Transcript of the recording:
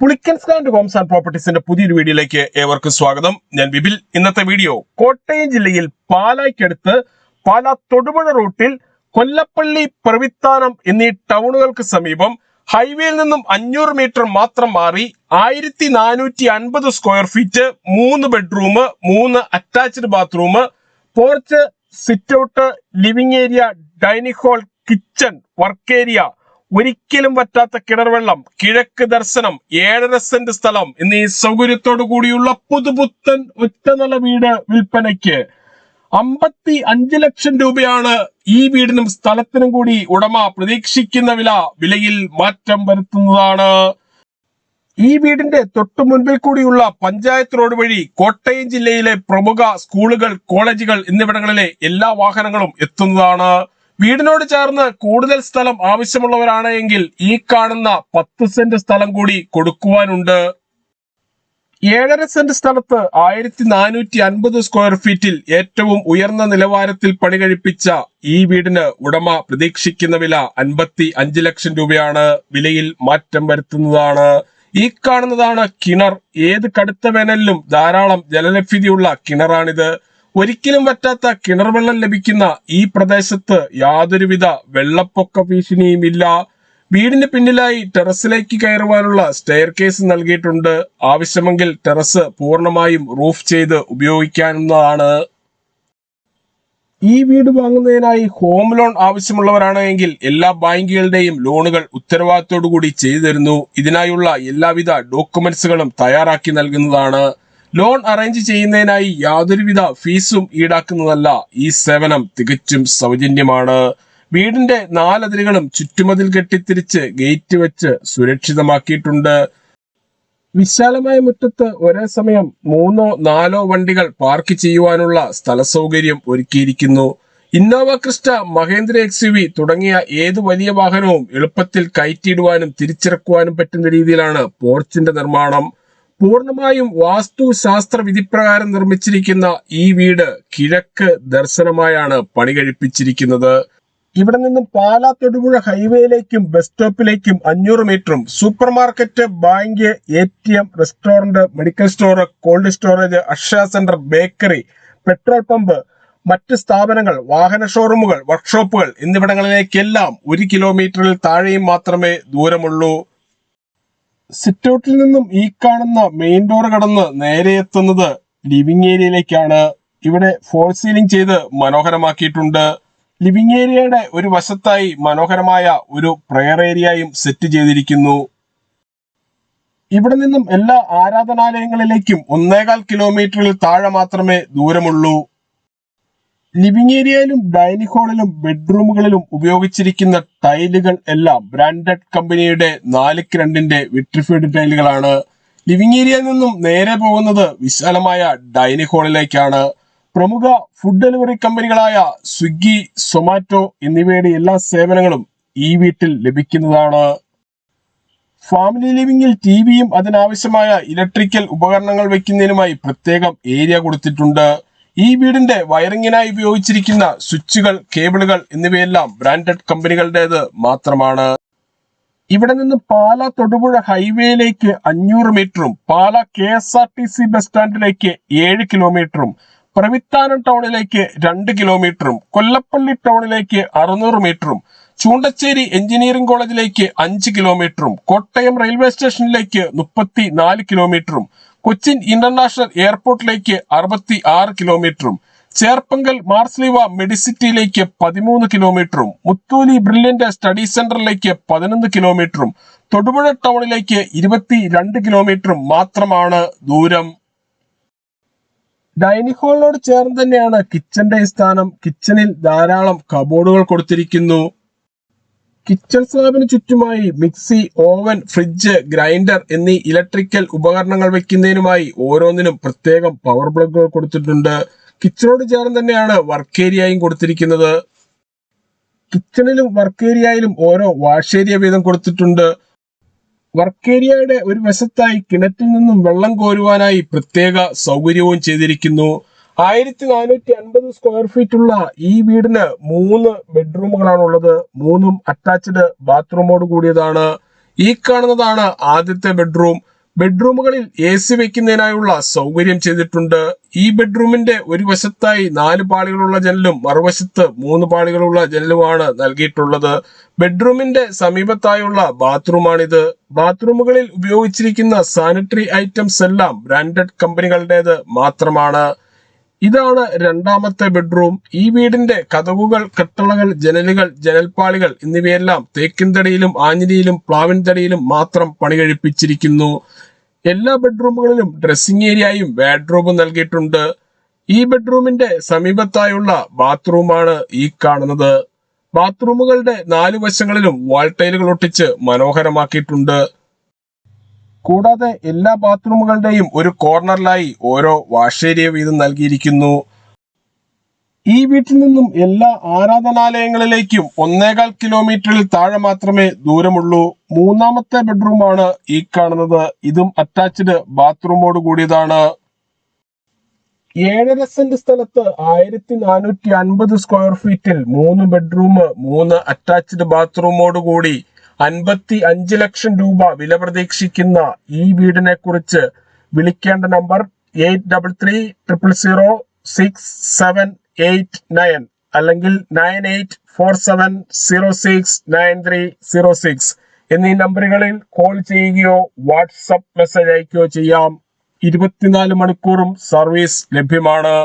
Pulickan stand homes and പ്രോപ്പർട്ടീസിന്റെ പുതിയൊരു വീഡിയോയിലേക്ക് ഏവർക്കും സ്വാഗതം. ഞാൻ ബിബിൽ ഇന്നത്തെ വീഡിയോ കോട്ടയം ജില്ലയിൽ പാലായ്ക്കടുത്ത് പാലാ തൊടുപുഴ റൂട്ടിൽ കൊല്ലപ്പള്ളി പ്രവിത്താനം എന്നീ ടൗണുകൾക്ക് സമീപം ഹൈവേയിൽ നിന്നും അഞ്ഞൂറ് മീറ്റർ മാത്രം മാറി ആയിരത്തി നാനൂറ്റി അൻപത് സ്ക്വയർ ഫീറ്റ് മൂന്ന് ബെഡ്റൂം മൂന്ന് attached bathroom porch sit out living area dining hall kitchen work area ഒരിക്കലും പറ്റാത്ത കിണർവെള്ളം കിഴക്ക് ദർശനം ഏഴര സെന്റ് സ്ഥലം എന്നീ സൗകര്യത്തോടു കൂടിയുള്ള പുതുപുത്തൻ ഒറ്റ ഒറ്റനില വീട് വിൽപ്പനയ്ക്ക് അമ്പത്തി അഞ്ച് ലക്ഷം രൂപയാണ് ഈ വീടിനും സ്ഥലത്തിനും കൂടി ഉടമ പ്രതീക്ഷിക്കുന്ന വില വിലയിൽ മാറ്റം വരുത്തുന്നതാണ്. ഈ വീടിന്റെ തൊട്ടു മുൻപിൽ കൂടിയുള്ള പഞ്ചായത്ത് റോഡ് വഴി കോട്ടയം ജില്ലയിലെ പ്രമുഖ സ്കൂളുകൾ കോളേജുകൾ എന്നിവിടങ്ങളിലെ എല്ലാ വാഹനങ്ങളും എത്തുന്നതാണ്. വീടിനോട് ചേർന്ന് കൂടുതൽ സ്ഥലം ആവശ്യമുള്ളവരാണ് എങ്കിൽ ഈ കാണുന്ന പത്ത് സെന്റ് സ്ഥലം കൂടി കൊടുക്കുവാനുണ്ട്. ഏഴര സെന്റ് സ്ഥലത്ത് ആയിരത്തി നാനൂറ്റി അൻപത് സ്ക്വയർ ഫീറ്റിൽ ഏറ്റവും ഉയർന്ന നിലവാരത്തിൽ പണി കഴിപ്പിച്ച ഈ വീടിന് ഉടമ പ്രതീക്ഷിക്കുന്ന വില അൻപത്തി അഞ്ച് ലക്ഷം രൂപയാണ്. വിലയിൽ മാറ്റം വരുത്തുന്നതാണ്. ഈ കാണുന്നതാണ് കിണർ. ഏത് കടുത്ത വേനലിലും ധാരാളം ജലലഭ്യതയുള്ള കിണറാണിത്. ഒരിക്കലും പറ്റാത്ത കിണർ വെള്ളം ലഭിക്കുന്ന ഈ പ്രദേശത്ത് യാതൊരുവിധ വെള്ളപ്പൊക്ക ഭീഷണിയും ഇല്ല വീടിന് പിന്നിലായി ടെറസിലേക്ക് കയറുവാനുള്ള സ്റ്റെയർ കേസ് നൽകിയിട്ടുണ്ട്. ആവശ്യമെങ്കിൽ ടെറസ് പൂർണമായും റൂഫ് ചെയ്ത് ഉപയോഗിക്കാവുന്നതാണ്. ഈ വീട് വാങ്ങുന്നതിനായി ഹോം ലോൺ ആവശ്യമുള്ളവരാണെങ്കിൽ എല്ലാ ബാങ്കുകളുടെയും ലോണുകൾ ഉത്തരവാദിത്തോടു കൂടി ചെയ്തു തരുന്നു. ഇതിനായുള്ള എല്ലാവിധ ഡോക്യുമെന്റ്സുകളും തയ്യാറാക്കി നൽകുന്നതാണ്. ലോൺ അറേഞ്ച് ചെയ്യുന്നതിനായി യാതൊരുവിധ ഫീസും ഈടാക്കുന്നതല്ല ഈ സേവനം. തികച്ചും സൗജന്യമാണ്. വീടിന്റെ നാലതിരുകളും ചുറ്റുമതിൽ കെട്ടിത്തിരിച്ച് ഗേറ്റ് വെച്ച് സുരക്ഷിതമാക്കിയിട്ടുണ്ട്. വിശാലമായ മുറ്റത്ത് ഒരേ സമയം മൂന്നോ നാലോ വണ്ടികൾ പാർക്ക് ചെയ്യുവാനുള്ള സ്ഥല സൗകര്യം ഒരുക്കിയിരിക്കുന്നു. Innova Crysta Mahindra X U തുടങ്ങിയ ഏത് വലിയ വാഹനവും എളുപ്പത്തിൽ കയറ്റിയിടുവാനും തിരിച്ചിറക്കുവാനും പറ്റുന്ന രീതിയിലാണ് പോർച്ചിന്റെ നിർമ്മാണം. പൂർണമായും വാസ്തുശാസ്ത്ര വിധിപ്രകാരം നിർമ്മിച്ചിരിക്കുന്ന ഈ വീട് കിഴക്ക് ദർശനമായാണ് പണി കഴിപ്പിച്ചിരിക്കുന്നത്. ഇവിടെ നിന്നും പാലാ തൊടുപുഴ ഹൈവേയിലേക്കും ബസ് സ്റ്റോപ്പിലേക്കും അഞ്ഞൂറ് മീറ്ററും super market bank A T M restaurant medical store cold storage Akshaya centre bakery petrol pump മറ്റ് സ്ഥാപനങ്ങൾ വാഹന ഷോറൂമുകൾ വർക്ക്ഷോപ്പുകൾ എന്നിവിടങ്ങളിലേക്കെല്ലാം ഒരു കിലോമീറ്ററിൽ താഴെയും മാത്രമേ ദൂരമുള്ളൂ. സിറ്റൗട്ടിൽ നിന്നും ഈ കാണുന്ന മെയിൻ ഡോർ കടന്ന് നേരെ എത്തുന്നത് ലിവിംഗ് ഏരിയയിലേക്കാണ്. ഇവിടെ ഫോൾ സീലിംഗ് ചെയ്ത് മനോഹരമാക്കിയിട്ടുണ്ട്. ലിവിംഗ് ഏരിയയുടെ ഒരു വശത്തായി മനോഹരമായ ഒരു പ്രെയർ ഏരിയയും സെറ്റ് ചെയ്തിരിക്കുന്നു. ഇവിടെ നിന്നും എല്ലാ ആരാധനാലയങ്ങളിലേക്കും ഒന്നേകാൽ കിലോമീറ്ററിൽ താഴെ മാത്രമേ ദൂരമുള്ളൂ. ലിവിംഗ് ഏരിയയിലും ഡൈനിങ് ഹാളിലും ബെഡ്റൂമുകളിലും ഉപയോഗിച്ചിരിക്കുന്ന ടൈലുകൾ എല്ലാം ബ്രാൻഡഡ് കമ്പനിയുടെ നാലിക്ക് രണ്ടിന്റെ വിട്രിഫൈഡ് ടൈലുകളാണ്. ലിവിംഗ് ഏരിയയിൽ നിന്നും നേരെ പോകുന്നത് വിശാലമായ ഡൈനിങ് ഹാളിലേക്കാണ്. പ്രമുഖ ഫുഡ് ഡെലിവറി കമ്പനികളായ സ്വിഗ്ഗി സൊമാറ്റോ എന്നിവയുടെ എല്ലാ സേവനങ്ങളും ഈ വീട്ടിൽ ലഭിക്കുന്നതാണ്. ഫാമിലി ലിവിംഗിൽ ടി വിയും അതിനാവശ്യമായ ഇലക്ട്രിക്കൽ ഉപകരണങ്ങൾ വെക്കുന്നതിനുമായി പ്രത്യേകം ഏരിയ കൊടുത്തിട്ടുണ്ട്. ഈ വീടിന്റെ വയറിങ്ങിനായി ഉപയോഗിച്ചിരിക്കുന്ന സ്വിച്ചുകൾ കേബിളുകൾ എന്നിവയെല്ലാം ബ്രാൻഡഡ് കമ്പനികളുടേത് മാത്രമാണ്. ഇവിടെ നിന്ന് പാല തൊടുപുഴ ഹൈവേയിലേക്ക് അഞ്ഞൂറ് മീറ്ററും Pala K S R T C bus സ്റ്റാൻഡിലേക്ക് ഏഴ് കിലോമീറ്ററും പ്രവിത്താനം ടൗണിലേക്ക് രണ്ട് കിലോമീറ്ററും കൊല്ലപ്പള്ളി ടൗണിലേക്ക് അറുന്നൂറ് മീറ്ററും ചൂണ്ടച്ചേരി എഞ്ചിനീയറിംഗ് കോളേജിലേക്ക് അഞ്ച് കിലോമീറ്ററും കോട്ടയം റെയിൽവേ സ്റ്റേഷനിലേക്ക് മുപ്പത്തി നാല് കിലോമീറ്ററും കൊച്ചിൻ ഇന്റർനാഷണൽ എയർപോർട്ടിലേക്ക് അറുപത്തി ആറ് കിലോമീറ്ററും ചേർപ്പങ്കൽ മാർസ്ലിവ മെഡിസിറ്റിയിലേക്ക് പതിമൂന്ന് കിലോമീറ്ററും മുത്തൂലി ബ്രില്യന്റ് സ്റ്റഡി സെന്ററിലേക്ക് പതിനൊന്ന് കിലോമീറ്ററും തൊടുപുഴ ടൗണിലേക്ക് ഇരുപത്തി രണ്ട് കിലോമീറ്ററും മാത്രമാണ് ദൂരം. ഡൈനിങ് ഹാളിനോട് ചേർന്ന് തന്നെയാണ് കിച്ചന്റെ സ്ഥാനം. കിച്ചണിൽ ധാരാളം കബോർഡുകൾ കൊടുത്തിരിക്കുന്നു. കിച്ചൺ സ്ലാബിന് ചുറ്റുമായി മിക്സി ഓവൻ ഫ്രിഡ്ജ് ഗ്രൈൻഡർ എന്നീ ഇലക്ട്രിക്കൽ ഉപകരണങ്ങൾ വെക്കുന്നതിനുമായി ഓരോന്നിനും പ്രത്യേകം പവർ പ്ലഗുകൾ കൊടുത്തിട്ടുണ്ട്. കിച്ചണോട് ചേർന്ന് തന്നെയാണ് വർക്ക് ഏരിയയും കൊടുത്തിരിക്കുന്നത്. കിച്ചണിലും വർക്ക് ഏരിയയിലും ഓരോ വാഷ് ഏരിയ വീതം കൊടുത്തിട്ടുണ്ട്. വർക്ക് ഏരിയയുടെ ഒരു വശത്തായി കിണറ്റിൽ നിന്നും വെള്ളം കോരുവാനായി പ്രത്യേക സൗകര്യവും ചെയ്തിരിക്കുന്നു. ആയിരത്തി നാനൂറ്റി അൻപത് സ്ക്വയർ ഫീറ്റ് ഉള്ള ഈ വീടിന് മൂന്ന് ബെഡ്റൂമുകളാണ് ഉള്ളത് മൂന്നും അറ്റാച്ച്ഡ് ബാത്റൂമോട് കൂടിയതാണ്. ഈ കാണുന്നതാണ് ആദ്യത്തെ ബെഡ്റൂം ബെഡ്റൂമുകളിൽ എ സി വെക്കുന്നതിനായുള്ള സൗകര്യം ചെയ്തിട്ടുണ്ട്. ഈ ബെഡ്റൂമിന്റെ ഒരു വശത്തായി നാല് പാളികളുള്ള ജനലും മറുവശത്ത് മൂന്ന് പാളികളുള്ള ജനലുമാണ് നൽകിയിട്ടുള്ളത്. ബെഡ്റൂമിന്റെ സമീപത്തായുള്ള ബാത്റൂമാണിത് ബാത്റൂമുകളിൽ ഉപയോഗിച്ചിരിക്കുന്ന സാനിറ്ററി ഐറ്റംസ് എല്ലാം ബ്രാൻഡഡ് കമ്പനികളുടേത് മാത്രമാണ്. ഇതാണ് രണ്ടാമത്തെ ബെഡ്റൂം. ഈ വീടിന്റെ കതകുകൾ കെട്ടളകൾ ജനലുകൾ ജനൽപ്പാളികൾ എന്നിവയെല്ലാം തേക്കിൻതടിയിലും ആഞ്ഞിലിയിലും പ്ലാവിൻ തടിയിലും മാത്രം പണി കഴിപ്പിച്ചിരിക്കുന്നു എല്ലാ ബെഡ്റൂമുകളിലും ഡ്രസ്സിംഗ് ഏരിയയും വാഡ്രോബും നൽകിയിട്ടുണ്ട്. ഈ ബെഡ്റൂമിന്റെ സമീപത്തായുള്ള ബാത്റൂമാണ് ഈ കാണുന്നത്. ബാത്റൂമുകളുടെ നാലു വശങ്ങളിലും വാൾ ടൈലുകൾ ഒട്ടിച്ച് മനോഹരമാക്കിയിട്ടുണ്ട്. കൂടാതെ എല്ലാ ബാത്റൂമുകളുടെയും ഒരു കോർണറിലായി ഓരോ വാഷ് ഏരിയ വീതം നൽകിയിരിക്കുന്നു. ഈ വീട്ടിൽ നിന്നും എല്ലാ ആരാധനാലയങ്ങളിലേക്കും ഒന്നേകാൽ കിലോമീറ്ററിൽ താഴെ മാത്രമേ ദൂരമുള്ളൂ. മൂന്നാമത്തെ ബെഡ്റൂമാണ് ഈ കാണുന്നത്. ഇതും അറ്റാച്ച്ഡ് ബാത്റൂമോട് കൂടിയതാണ്. ഏഴര സെന്റ് സ്ഥലത്ത് ആയിരത്തി നാനൂറ്റി അൻപത് സ്ക്വയർ ഫീറ്റിൽ മൂന്ന് ബെഡ്റൂം മൂന്ന് അറ്റാച്ച്ഡ് ബാത്റൂമോട് കൂടി അൻപത്തി അഞ്ച് ലക്ഷം രൂപ വില പ്രതീക്ഷിക്കുന്ന ഈ വീടിനെ കുറിച്ച് വിളിക്കേണ്ട number eight double three triple zero six seven eight nine അല്ലെങ്കിൽ nine eight four seven zero six nine three zero six എന്നീ നമ്പറുകളിൽ കോൾ ചെയ്യുകയോ വാട്സപ്പ് മെസ്സേജ് അയക്കുകയോ ചെയ്യാം. ഇരുപത്തിനാല് മണിക്കൂറും സർവീസ് ലഭ്യമാണ്.